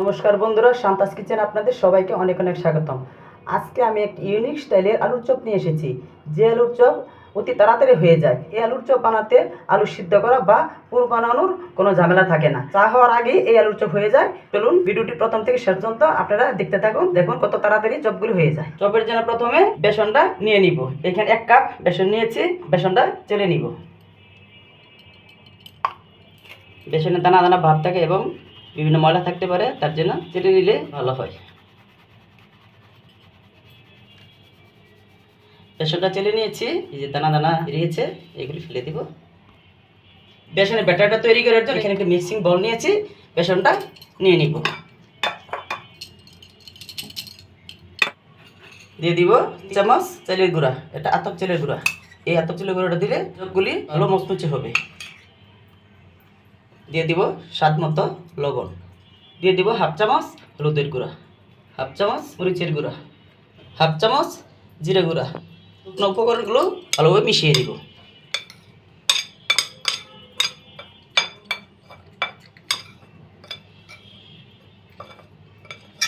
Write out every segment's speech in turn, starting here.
নমস্কার বন্ধুরা, শান্তাস কিচেন আপনাদের সবাইকে অনেক অনেক স্বাগতম। আজকে আমি একটি ইউনিক স্টাইলের আলুর চপ নিয়ে এসেছি। যে আলুর চপ অতি তাড়াতাড়ি হয়ে যায়, এই আলুর চপ বানাতে আলু সিদ্ধ করা বা পুর বানানোর কোনো ঝামেলা থাকে না। চা হওয়ার আগেই এই আলুর চপ হয়ে যায়। চলুন ভিডিওটি প্রথম থেকে শেষ পর্যন্ত আপনারা দেখতে থাকুন। দেখুন কত তাড়াতাড়ি চপগুলি হয়ে যায়। চপের জন্য প্রথমে বেসনটা নিয়ে নিব। এখানে এক কাপ বেসন নিয়েছি, বেসনটা চেলে নিব। বেসনের দানা দানা ভাব থাকে এবং বিভিন্ন ময়লা থাকতে পারে, তার জন্য চেটে নিলে ভালো হয়। বেসনটা চেলে নিয়েছি, এই যে দানা দানা বেরিয়েছে এগুলি ফেলে দিব। বেসনের ব্যাটারটা তৈরি করার জন্য এখানে একটা মিক্সিং বল নিয়েছি, বেসনটা নিয়ে নিব। দিয়ে দিব চামচ চালের গুঁড়া, এটা আতপ চালের গুঁড়া। এই আতপ চালের গুঁড়াটা দিলে সবগুলি ভালো মচমচে হবে। দিয়ে দিব স্বাদ মতো লবণ। দিয়ে দিব হাফ চামচ হলুদের গুঁড়া, হাফ চামচ মরিচের গুঁড়া, হাফ চামচ জিরে গুঁড়া। শুকনো উপকরণগুলো ভালোভাবে মিশিয়ে দিব।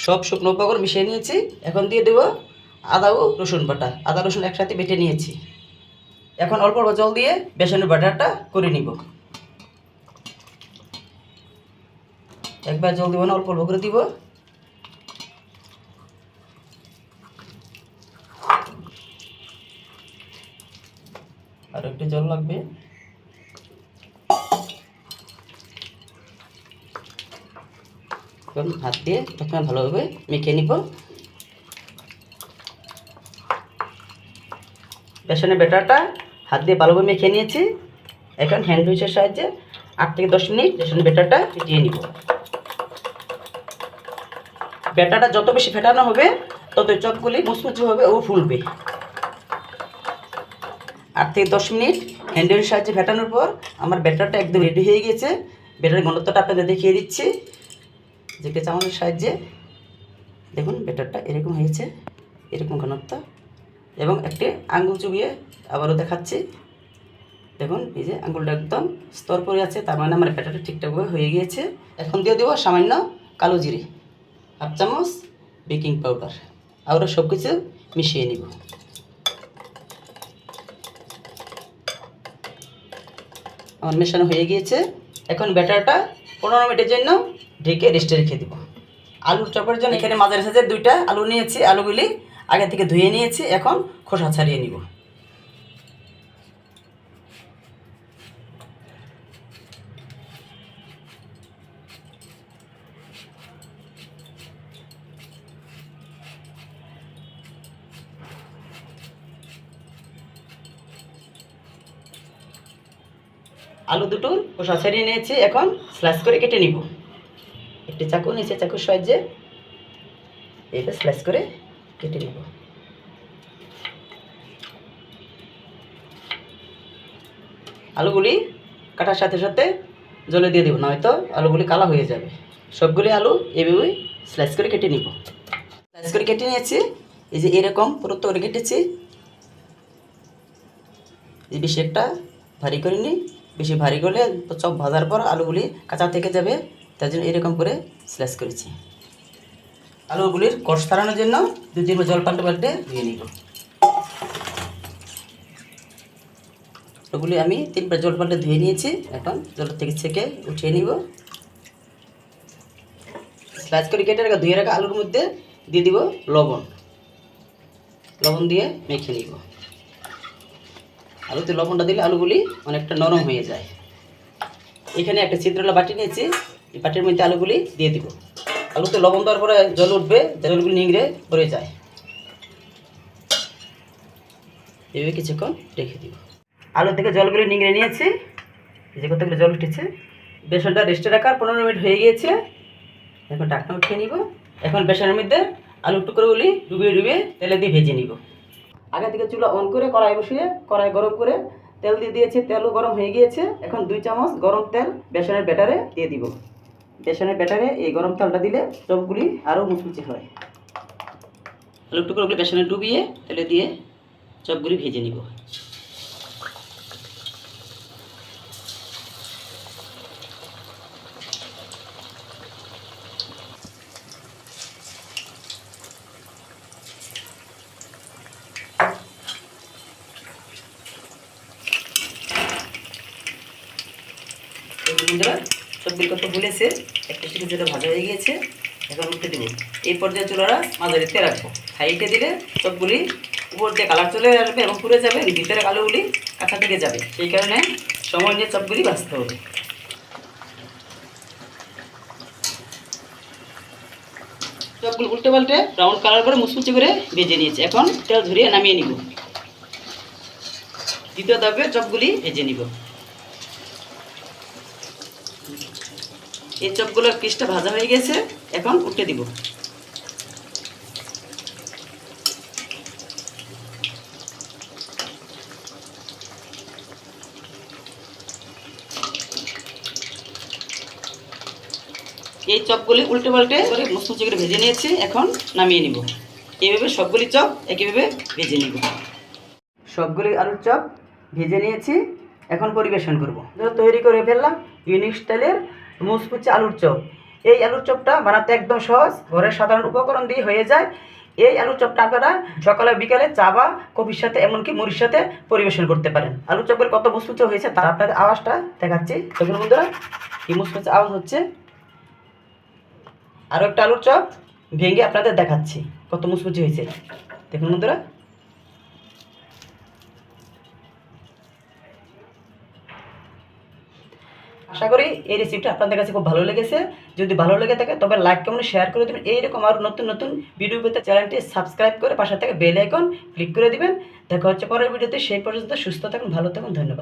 সব শুকনো উপকরণ মিশিয়ে নিয়েছি। এখন দিয়ে দেব আদা ও রসুন বাটা। আদা রসুন একসাথে বেটে নিয়েছি। এখন অল্প অল্প জল দিয়ে বেসনের বাটারটা করে নিব। একবার জল দিব না, অল্প অল্প করে দিব। আর একটু জল লাগবে। হাত দিয়ে প্রথমে ভালোভাবে মেখে নিব। বেসনের ব্যাটারটা হাত দিয়ে ভালোভাবে মেখে নিয়েছি। এখন হ্যান্ড উইচের সাহায্যে আট থেকে দশ মিনিট বেসনের ব্যাটারটা ফেটিয়ে নিব। ব্যাটারটা যত বেশি ফেটানো হবে তত চপগুলি মুচমুচে হবে ও ফুলবে। আট থেকে দশ মিনিট হ্যান্ডেলের সাহায্যে ফেটানোর পর আমার ব্যাটারটা একদম রেডি হয়ে গেছে। ব্যাটারের ঘনত্বটা আপনাদের দেখিয়ে দিচ্ছি। যে একটা চামচের সাহায্যে। দেখুন ব্যাটারটা এরকম হয়েছে, এরকম ঘনত্ব। এবং একটি আঙ্গুল চুবিয়ে আবারও দেখাচ্ছি। দেখুন, এই যে আঙ্গুলটা একদম স্তর পরে আছে, তার মানে আমার ব্যাটারটা ঠিকঠাকভাবে হয়ে গিয়েছে। এখন দিয়ে দেবো সামান্য কালো জিরে। হাফ চামচ বেকিং পাউডার আবার সব কিছু মিশিয়ে নিব। আমার মেশানো হয়ে গিয়েছে। এখন ব্যাটারটা পনেরো মিনিটের জন্য ঢেকে রেস্টে রেখে দিব। আলুর চপের জন্য এখানে মাঝারি সাইজের দুইটা আলু নিয়েছি। আলুগুলি আগে থেকে ধুয়ে নিয়েছি। এখন খোসা ছাড়িয়ে নিব। আলু দুটোর খোসা ছাড়িয়ে নিয়েছি, এখন স্লাইস করে কেটে নিব। একটি চাকু, নিচে চাকুর সাহায্যে এটা স্লাইস করে কেটে নিব। আলুগুলি কাটার সাথে সাথে জলে দিয়ে দেবো, নয়তো আলুগুলি কালা হয়ে যাবে। সবগুলি আলু এভাবেই স্লাইস করে কেটে নিব। স্লাইস করে কেটে নিয়েছি, এই যে এরকম পুরো তৈরি কেটেছি। এই বেশি একটা ভারী করে নিই। বেশি ভারী করলে চপ ভাজার পর আলুগুলি কাঁচা থেকে যাবে, তার জন্য এরকম করে স্ল্যাশ করেছি। আলুগুলির কষ ছাড়ানোর জন্য দু তিনবার জল পাল্টে পাল্টে ধুয়ে নিব। ওগুলি আমি তিনবার জল পাল্টে ধুয়ে নিয়েছি, এখন জল থেকে ছেঁকে উঠিয়ে নিব। স্লাইস করে কেটে রাখা ধুয়ে রাখা আলুর মধ্যে দিয়ে দিব লবণ। লবণ দিয়ে মেখে নিব। আলুতে লবণটা দিলে আলুগুলি অনেকটা নরম হয়ে যায়। এখানে একটা ছিদ্রলা বাটি নিয়েছি, এই বাটির মধ্যে আলুগুলি দিয়ে দিব। আলুতে লবণ দেওয়ার পরে জল উঠবে, জলগুলি নিংড়ে পড়ে যায়। এভাবে কিছুক্ষণ রেখে দিব। আলু থেকে জলগুলি নিংড়ে নিয়েছি যে কতগুলো জল উঠেছে, বেসনটা রেস্টে রাখার পনেরো মিনিট হয়ে গিয়েছে। এখন ডাকনা উঠিয়ে নিব। এখন বেসনের মধ্যে আলু টুকরোগুলি ডুবিয়ে ডুবিয়ে তেলে দিয়ে ভেজে নিব। আগে থেকে চুলা অন করে কড়াই বসিয়ে কড়াই গরম করে তেল দিয়ে দিয়েছি, তেলও গরম হয়ে গিয়েছে। এখন দুই চামচ গরম তেল বেসনের ব্যাটারে দিয়ে দিব। বেসনের ব্যাটারে এই গরম তেলটা দিলে চপগুলি আরও মুচমুচি হয়। আলু টুকরোগুলি বেসনে ডুবিয়ে তেলে দিয়ে চপগুলি ভেজে নিব। বন্ধুরা সবগুলি কত ভুলেছে একটা শিখে যেটা ভাজা হয়ে গিয়েছে, এখন উঠতে দেবো। এই পর্যায়ে চুলারা মাঝারিতে রাখব। হাইটে দিলে সবগুলি উপর দিয়ে কালার চলে আসবে এবং পুড়ে যাবে ভিতরে আলুগুলি কাঁচা থেকে যাবে। সেই কারণে সময় নিয়ে সবগুলি বাঁচতে হবে। সবগুলো উল্টে পাল্টে ব্রাউন কালার করে মুচমুচে করে ভেজে নিয়েছি। এখন তেল ধরিয়ে নামিয়ে নিব। দ্বিতীয় ধাপে চপগুলি ভেজে নিব। এই চপগুলোর পিসটা ভাজা হয়ে গেছে, এখন উঠে দিব। এই চপগুলি উল্টে পাল্টে করে মুচমুচে করে ভেজে নিয়েছি, এখন নামিয়ে নিব। এইভাবে সবগুলি চপ একইভাবে ভেজে নিব। সবগুলি আলুর চপ ভেজে নিয়েছি, এখন পরিবেশন করব। তৈরি করে ফেললাম ইউনিক স্টাইলের মুচমুচে আলুর চপ। এই আলুর চপটা বানাতে একদম সহজ, ঘরের সাধারণ উপকরণ দিয়ে হয়ে যায়। এই আলুর চপটা আপনারা সকালে, বিকালে চা বা কফির সাথে, এমনকি মুড়ির সাথে পরিবেশন করতে পারেন। আলুর চপের কত মুচমুচে হয়েছে তার আপনাদের আওয়াজটা দেখাচ্ছি। দেখুন বন্ধুরা, কি মুচমুচে আওয়াজ হচ্ছে? আরও একটা আলুর চপ ভেঙে আপনাদের দেখাচ্ছি, কত মুচমুচি হয়েছে। দেখুন বন্ধুরা। আশা করি এই রেসিপিটা আপনাদের কাছে খুব ভালো লেগেছে। যদি ভালো লেগে থাকে, তবে লাইক কমেন্ট শেয়ার করে দেবেন। এইরকম আরও নতুন নতুন ভিডিও পেতে চ্যানেলটি সাবস্ক্রাইব করে পাশে থেকে বেল আইকন ক্লিক করে দিবেন। দেখা হচ্ছে পরের ভিডিওতে সেই পর্যন্ত সুস্থ থাকুন, ভালো থাকুন, ধন্যবাদ।